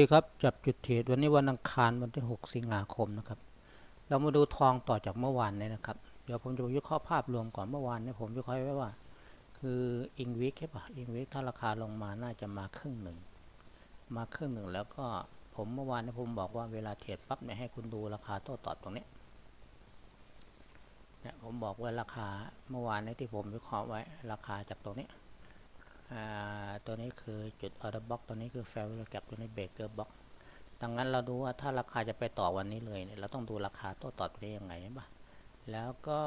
ดีครับ จับจุดเทรดวันนี้วันอังคารวันที่ 6 สิงหาคมนะครับ เรามาดูทองต่อจากเมื่อวานนี้นะครับ เดี๋ยวผมจะวิเคราะห์ภาพรวมก่อนเมื่อวานนี้ผมวิเคราะห์ไว้ว่า คืออิงวิกใช่ปะอิงวิกถ้าราคาลงมาน่าจะมาครึ่งหนึ่ง มาครึ่งหนึ่งแล้วก็ผมเมื่อวานนี้ผมบอกว่าเวลาเทรดปั๊บเนี่ยให้คุณดูราคาโต้ตอบตรงนี้เนี่ยผมบอกว่าราคาเมื่อวานนี้ที่ผมวิเคราะห์ไว้ราคาจากตรงนี้ ตัวนี้คือจุดออเดอร์บ็อกตัวนี้คือแฟลวกับตัวนี้เบรกเกอร์บ็อกดังนั้นเราดูว่าถ้าราคาจะไปต่อวันนี้เลยเนี่ยเราต้องดูราคาโต้ตอบได้ยังไงใช่ปะแล้วก็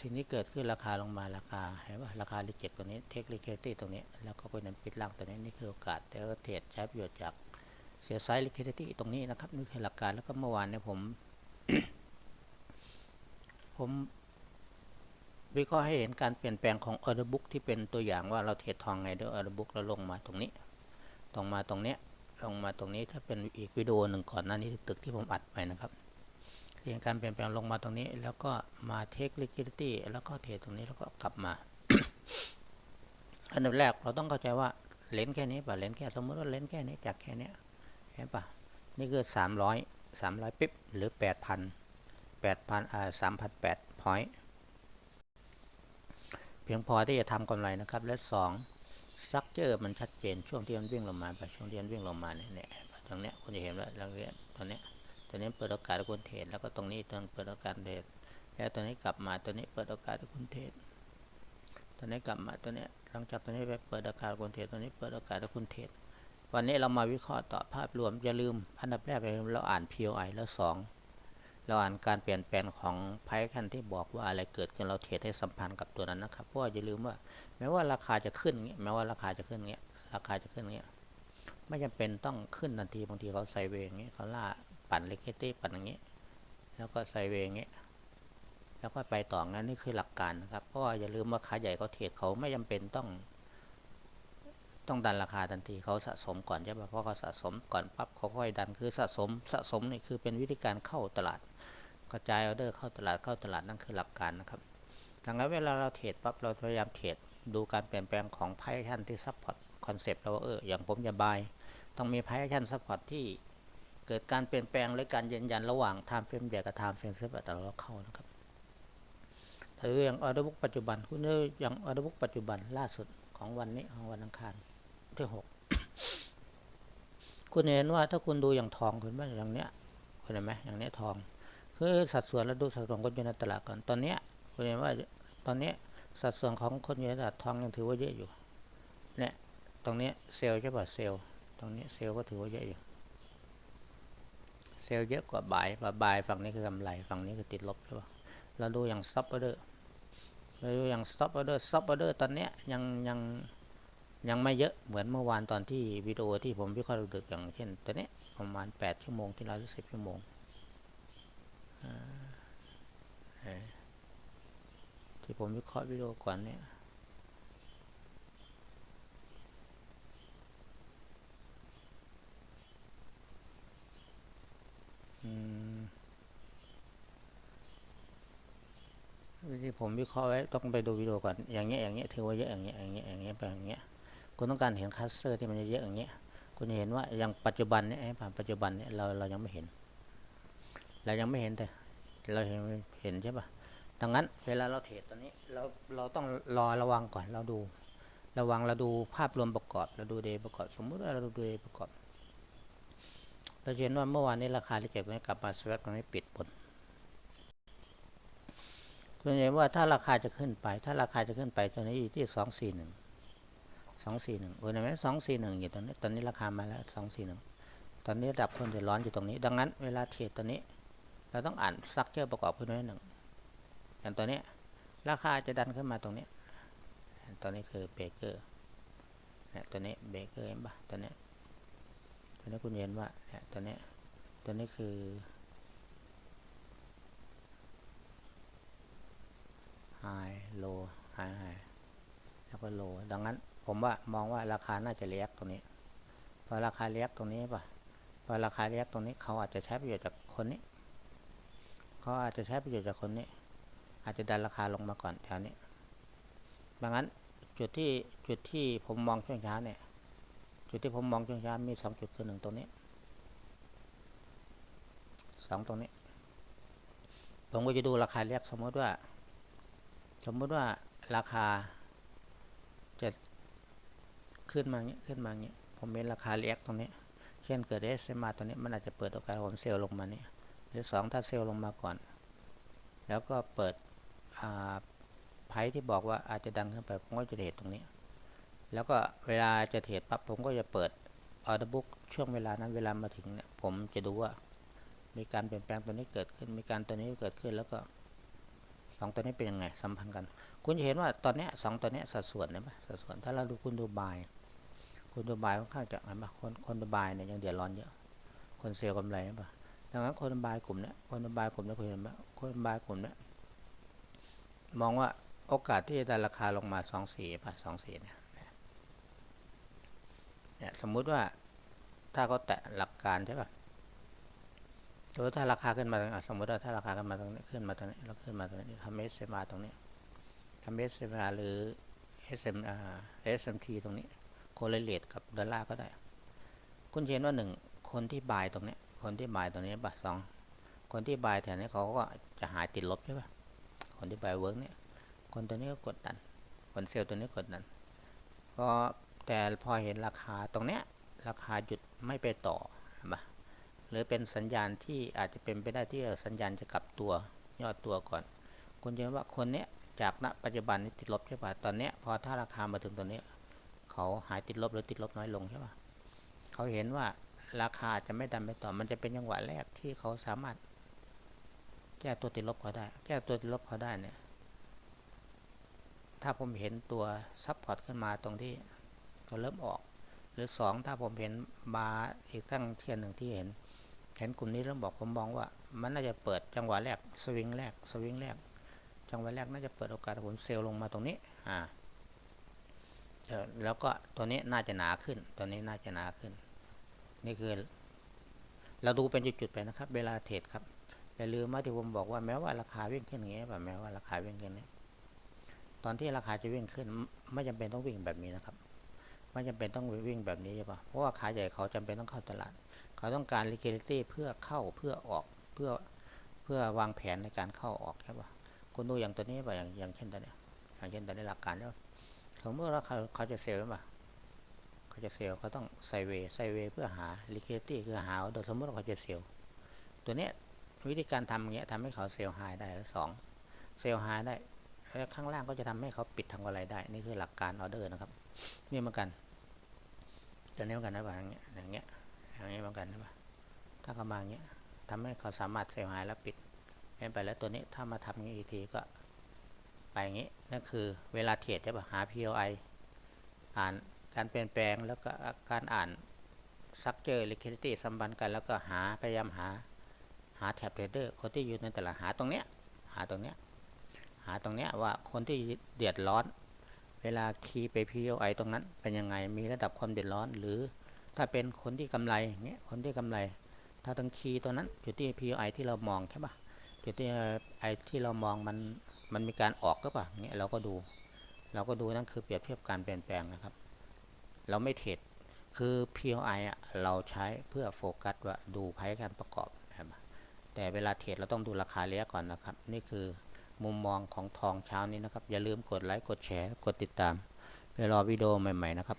สิ่งที่เกิดขึ้นราคาลงมาราคาเห็นปะราคาลิเกตตัวนี้เทคลิเคตี้ตรงนี้ แล้วก็เป็นปิดล่างตัวนี้นี่คือโอกาสแต่ก็เทรดใช้ประโยชน์จากเสียไซส์ลิเคตี้ตรงนี้นะครับนี่คือหลักการแล้วก็เมื่อวานเนี่ยผม ผม วิเคราะห์ให้เห็นการเปลี่ยนแปลงของออเดอร์บุ๊กที่เป็นตัวอย่างว่าเราเทรดทองไงด้วยออเดอร์บุ๊กแล้วลงมาตรงนี้ตรงมาตรงเนี้ยลงมาตรงนี้ถ้าเป็นอีกวิดีโอหนึ่งก่อนหน้านี้ตึกที่ผมอัดไปนะครับเห็นการเปลี่ยนแปลงลงมาตรงนี้ แล้วก็มาเทคลิค i d ตี้แล้วก็เทรดตรงนี้แล้วก็กลับมา อันดับแรกเราต้องเข้าใจว่าเลนแค่นี้ป่ะเลนแค่สมมติว่าเลนแค่นี้จากแค่เนี้ยเห็นป่ะนี่คือสามร้อยสามร้อยปิ๊บหรือแปดพันแปดพันอ่าสามพันแปดพอยต์ เพียงพอที่จะทำกำไรนะครับ และสองสตรัคเจอร์มันชัดเจนช่วงที่มันวิ่งลงมาไปช่วงที่มันวิ่งลงมาเนี่ยตรงเนี้ยคุณจะเห็นว่าตรงเนี้ยตรงเนี้ยตัวนี้เปิดโอกาสให้คุณเทรดแล้วก็ตรงนี้ตรงเปิดโอกาสเทรดแล้วตัวนี้กลับมาตัวนี้เปิดโอกาสให้คุณเทรดตัวนี้กลับมาตัวเนี้ยหลังจากตัวนี้ไปเปิดโอกาสคุณเทรดตัวนี้เปิดโอกาสให้คุณเทรดวันนี้เรามาวิเคราะห์ต่อภาพรวมอย่าลืมอันดับแรกเลยเราอ่าน POI แล้วสอง เราอ่านการเปลี่ยนแปลงของไพ่คันที่บอกว่าอะไรเกิดขึ้นเราเทรดให้สัมพันธ์กับตัวนั้นนะครับเพราะอย่าลืมว่าแม้ว่าราคาจะขึ้นเงี้ยแม้ว่าราคาจะขึ้นเงี้ยราคาจะขึ้นเงี้ยไม่จำเป็นต้องขึ้นทันทีบางทีเขาไซเวงเงี้ยเขาล่าปั่นเลกตี้ปั่นอย่างเงี้ยแล้วก็ไซเวงเงี้ยแล้วก็ไปต่องั้นนี่คือหลักการนะครับเพราะอย่าลืมว่าขาใหญ่เขาเทรดเขาไม่จำเป็นต้อง ต้องดันราคาทันทีเขาสะสมก่อนใช่ปะเพราะเขาสะสมก่อนปั๊บเขาค่อยดันคือสะสมสะสมนี่คือเป็นวิธีการเข้าตลาด กระจายออเดอร์เข้าตลาดเข้าตลาดนั่นคือหลักการนะครับดังนั้นเวลาเราเทรดปั๊บเราพยายามเทรดดูการเปลี่ยนแปลงของไพ่ชันที่ซัพพอร์ตคอนเซปต์เราว่าเอออย่างผมจะบายต้องมีไพ่ชันซัพพอร์ตที่เกิดการเปลี่ยนแปลงและการยืนยันระหว่างไทม์เฟรมใหญ่กับไทม์เฟรมเซฟแต่เราเข้านะครับถ้าอย่างออเดอร์บุ๊กปัจจุบันคุณดูอย่างออเดอร์บุ๊กปัจจุบันล่าสุดของวันนี้ของวันอังคาร ที่หกคุณเห็นว่าถ้าคุณดูอย่างทองคุณว่าอย่างเนี้ยคุณเห็นไหมอย่างเนี้ยทอง คือสัดส่วนเราดูสัดส่วนคนอยู่ในตลาดก่อนตอนเนี้ยคุณเห็นว่าตอนเนี้ยสัดส่วนของคนอยู่ในตลาดทองยังถือว่าเยอะอยู่เนี่ยตรงเนี้ยเซลล์ใช่ป่ะเซลล์ตรงนี้เซลล์ก็ถือว่าเยอะอยู่เซลล์เยอะกว่าบายว่าบายฝั่งนี้คือกำไรฝั่งนี้คือติดลบใช่ป่ะเราดูอย่าง stop order เราดูอย่าง stop order stop order ตอนเนี้ยยังยัง ยังไม่เยอะเหมือนเมื่อวานตอนที่วิดีโอที่ผมวิเคราะห์ดึกอย่างเช่นตัวนี้ประมาณ 8 ชั่วโมงที่เราสิบชั่วโมงที่ผมวิเคราะห์วิดีโอก่อนเนี่ยที่ผมวิเคราะห์ไว้ต้องไปดูวิดีโอก่อนอย่างเงี้ยอย่างเงี้ยถือว่าเยอะอย่างเงี้ยอย่างเงี้ยอย่างเงี้ยไปอย่างเงี้ย คุณต้องการเห็นคัสเตอร์ที่มันเยอะอย่างเงี้ย คุณจะเห็นว่าอย่างปัจจุบันเนี่ยผ่านปัจจุบันเนี่ยเราเรายังไม่เห็น เรายังไม่เห็นแต่เราเห็นเห็นใช่ปะดังนั้นเวลาเราเทรดตอนนี้เราเราต้องรอระวังก่อนเราดู ระวังเราดูภาพรวมประกอบ เราดูเดย์ประกอบ สมมุติว่าเราดูเดย์ประกอบ เราเห็นว่าเมื่อวานนี้ราคาที่เก็บนี้กลับมาสวัสดตรงนี้ปิดบนคุณเห็นว่าถ้าราคาจะขึ้นไป ถ้าราคาจะขึ้นไปตอนนี้อยู่ที่สองสี่หนึ่ง สองสี่หนึ่งคุณเห็นไหมสองสี่หนึ่งอยู่ตรงนี้ตอนนี้ราคามาแล้วสองสี่หนึ่งตอนนี้ระดับคนเดือดร้อนอยู่ตรงนี้ ดังนั้นเวลาเทรดตัวนี้ เราต้องอ่านซักเจอประกอบขึ้นไว้หนึ่งอย่างตัวนี้ราคาจะดันขึ้นมาตรงนี้ตัวนี้คือเบเกอร์เนี่ยตัวนี้เบเกอร์เห็นปะตัวนี้ตัวนี้คุณเห็นว่าเนี่ยตัวนี้ตัวนี้คือ high low high high แล้วก็ low ดังนั้น ผมว่ามองว่าราคาน่าจะเลี้ยกตรงนี้ พอราคาเลี้ยกตรงนี้ปะพอราคาเลี้ยกตรงนี้เขาอาจจะใช้ประโยชน์จากคนนี้ เขาอาจจะใช้ประโยชน์จากคนนี้ อาจจะดันราคาลงมาก่อนแถวนี้ดังนั้นจุดที่จุดที่ผมมองช่วงเช้าเนี่ย จุดที่ผมมองช่วงเช้ามีสองจุดคือหนึ่งตรงนี้สองตรงนี้ ผมก็จะดูราคาเรียกสมมติว่า สมมติว่าราคาจะ ขึ้นมาเงี้ยขึ้นมาเงี้ยผมเห็นราคาเรียกตรงนี้ เช่นเกิดเอสมาตรงนี้มันอาจจะเปิดโอกาสผมเซลล์ลงมาเนี่ยหรือสองถ้าเซลล์ลงมาก่อน แล้วก็เปิดไพ่ที่บอกว่าอาจจะดังขึ้นไปผมก็จะเทรดตรงนี้ แล้วก็เวลาจะเทรดปั๊บผมก็จะเปิดออเดอร์บุ๊กช่วงเวลานั้นเวลามาถึงเนี่ยผมจะดูว่ามีการเปลี่ยนแปลงตัวนี้เกิดขึ้น มีการตัวนี้เกิดขึ้นแล้วก็สองตัวนี้เป็นยังไงสัมพันธ์กัน คุณจะเห็นว่าตอนนี้สองตัวนี้สัดส่วนเห็นปะสัดส่วนถ้าเราดูคุณดูบาย คุณดูบายค่อนข้างจะห็นปะคนคนดูบายเนี่ยยังเดือดร้อนเยอะ คนเซลล์กำไรเห็นปะดังนั้นคนบายกลุ่มเนี้ยคนบายกลุ่มเนี้ยคุณเห็นไหมคนบายกลุ่มเนี้ยมองว่าโอกาสที่จะได้ราคาลงมาสองสี่ป่ะสองสี่เนี่ยเนี่ยสมมุติว่าถ้าเขาแตะหลักการใช่ป่ะสมมติถ้าราคาขึ้นมาตรงนี้สมมติว่าถ้าราคาขึ้นมาตรงนี้ขึ้นมาตรงนี้แล้วขึ้นมาตรงนี้ทำเอสเอ็มอาตรงนี้ทำเอสเอ็มอาหรือ SM อ่า SMT ตรงนี้ โคเรเลตกับดอลลาร์ก็ได้ คุณเห็นว่าหนึ่งคนที่บายตรงนี้ คนที่บายตรงนี้ป่ะสองคนที่บายแถวนี้เขาก็จะหายติดลบใช่ป่ะ คนที่บายเวิร์กเนี่ย คนตัวนี้ก็กดดัน คนเซลล์ตัวนี้กดดันก็แต่พอเห็นราคาตรงเนี้ยราคาหยุดไม่ไปต่อเห็นปะหรือเป็นสัญญาณที่อาจจะเป็นไปได้ที่สัญญาณจะกลับตัวยอดตัวก่อน คุณจะเห็นว่าคนเนี้ยจากณปัจจุบันนี้ติดลบใช่ป่ะตอนเนี้ยพอถ้าราคามาถึงตัวนี้ เขาหายติดลบหรือติดลบน้อยลงใช่ปะเขาเห็นว่าราคาจะไม่ดันไปต่อ มันจะเป็นจังหวะแรกที่เขาสามารถ แก้ตัวติดลบเขาได้ แก้ตัวติดลบเขาได้เนี่ย ถ้าผมเห็นตัวซับพอร์ตขึ้นมาตรงที่เขาเริ่มออก หรือสองถ้าผมเห็นบาร์อีกตั้งเทียนหนึ่งที่เห็นเห็นกลุ่มนี้เริ่มบอกผมมองว่า มันน่าจะเปิดจังหวะแรกสวิงแรกสวิงแรก จังหวะแรกน่าจะเปิดโอกาสผมเซลลงมาตรงนี้ อ่า แล้วก็ตัวนี้น่าจะหนาขึ้น ตัวนี้น่าจะหนาขึ้น นี่คือ เราดูเป็นจุดๆไปนะครับ เวลาเทรดครับอย่าลืมว่าที่ผมบอกว่าแม้ว่าราคาวิ่งขึ้นอย่างเงี้ยแบบแม้ว่าราคาวิ่งขึ้นเนี่ยตอนที่ราคาจะวิ่งขึ้น ไม่จำเป็นต้องวิ่งแบบนี้นะครับ ไม่จำเป็นต้องวิ่งแบบนี้ใช่ปะเพราะว่าขาใหญ่เขาจำเป็นต้องเข้าตลาด เขาต้องการ liquidity เพื่อเข้าเพื่อออกเพื่อเพื่อวางแผนในการเข้าออกใช่ปะคุณดูอย่างตัวนี้ป่ะอย่างอย่างเช่นตัวเนี้ยอย่างเช่นตัวนี้หลักการแล้ว สมมติว่าเขาเขาจะเซลล์ป่ะเขาจะเซลล์เขาต้องไซเวไซเวเพื่อหา liquidity คือหาโดยสมมติว่าเขาจะเซลล์ตัวเนี้ยวิธีการทำอย่างเงี้ยทำให้เขาเซลล์ไฮได้แล้วสองเซลล์ไฮได้แล้วข้างล่างก็จะทำให้เขาปิดทางกำไรได้ นี่คือหลักการออเดอร์นะครับนี่เหมือนกันตัวนี้เหมือนกันนะป่ะอย่างเงี้ยอย่างเงี้ยอย่างเงี้ยเหมือนกันนะป่ะถ้าเขามาอย่างเงี้ยทำให้เขาสามารถเซลล์ไฮแล้วปิดไปแล้วตัวนี้ถ้ามาทำอย่างนี้อีกทีก็ ไปอย่างนี้นั่นคือเวลาเทรดใช่ป่ะหา PLI อ่านการเปลี่ยนแปลงแล้วก็การอ่านซักเจอ liquidity สัมพันธ์กันแล้วก็หาพยายามหาหาแท็บเทรดเดอร์คนที่อยู่ในแต่ละหาตรงเนี้ยหาตรงเนี้ยหาตรงเนี้ยว่าคนที่เดือดร้อน เวลาคีย์ไป PLI ตรงนั้นเป็นยังไงมีระดับความเดือดร้อน หรือถ้าเป็นคนที่กำไรเงี้ยคนที่กำไร ถ้าตรงคีย์ตัวนั้นอยู่ที่ PLI ที่เรามองใช่ปะ จุดที่ไอที่เรามองมันมันมีการออกก็ป่ะเงี้ยเราก็ดู เราก็ดูนั่นคือเปรียบเทียบการเปลี่ยนแปลงนะครับ เราไม่เทรดคือ PLI อะเราใช้เพื่อโฟกัสว่าดูไพ่การประกอบนะครับแต่เวลาเทรดเราต้องดูราคาเลี้ยก่อนนะครับ นี่คือมุมมองของทองเช้านี้นะครับ อย่าลืมกดไลค์กดแชร์กดติดตามไปรอวิดีโอใหม่ ๆ นะครับ